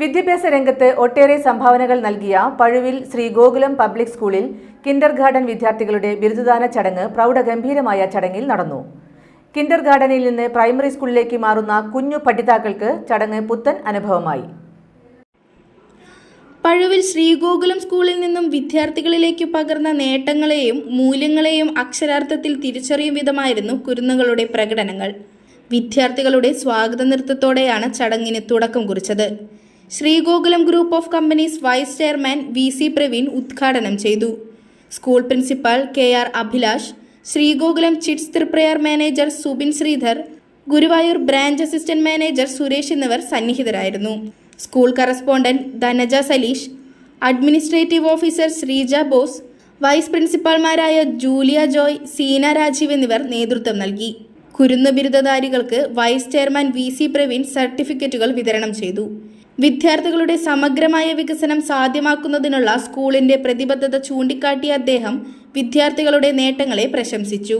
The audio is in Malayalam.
വിദ്യാഭ്യാസ രംഗത്ത് ഒട്ടേറെ സംഭാവനകൾ നൽകിയ പഴുവിൽ ശ്രീ ഗോകുലം പബ്ലിക് സ്കൂളിൽ കിൻഡർ ഗാർഡൻ വിദ്യാർത്ഥികളുടെ ബിരുദദാന ചടങ്ങ് പ്രൗഢഗംഭീരമായ ചടങ്ങിൽ നടന്നു. കിൻഡർ ഗാർഡനിൽ നിന്ന് പ്രൈമറി സ്കൂളിലേക്ക് മാറുന്ന കുഞ്ഞു പഠിതാക്കൾക്ക് ചടങ്ങ് പുത്തൻ അനുഭവമായി. പഴുവിൽ ശ്രീഗോകുലം സ്കൂളിൽ നിന്നും വിദ്യാർത്ഥികളിലേക്ക് പകർന്ന നേട്ടങ്ങളെയും മൂല്യങ്ങളെയും അക്ഷരാർത്ഥത്തിൽ തിരിച്ചറിയും വിധമായിരുന്നു കുരുന്നുകളുടെ പ്രകടനങ്ങൾ. വിദ്യാർത്ഥികളുടെ സ്വാഗത നൃത്തത്തോടെയാണ് ചടങ്ങിന് തുടക്കം കുറിച്ചത്. Sree Gokulam group of companies vice chairman V C Praveen ഉദ്ഘാടനം ചെയ്തു. School principal K R Abhilash Sree Gokulam chits Triprayar manager Subin Sreedhar Guruvayur branch assistant manager Suresh എന്നിവർ സന്നിഹിതരായിരുന്നു. School correspondent Dhanaja Saleesh administrative officer Sreeja Bose vice പ്രിൻസിപ്പാൾമാരായ Julia Joy Seena Rajeev എന്നിവർ നേതൃത്വം നൽകി. കുരുന്ന് ബിരുദധാരികൾക്ക് vice chairman V C Praveen സർട്ടിഫിക്കറ്റുകൾ വിതരണം ചെയ്തു. വിദ്യാർത്ഥികളുടെ സമഗ്രമായ വികസനം സാധ്യമാക്കുന്നതിനുള്ള സ്കൂളിന്റെ പ്രതിബദ്ധത ചൂണ്ടിക്കാട്ടിയ അദ്ദേഹം വിദ്യാർത്ഥികളുടെ നേട്ടങ്ങളെ പ്രശംസിച്ചു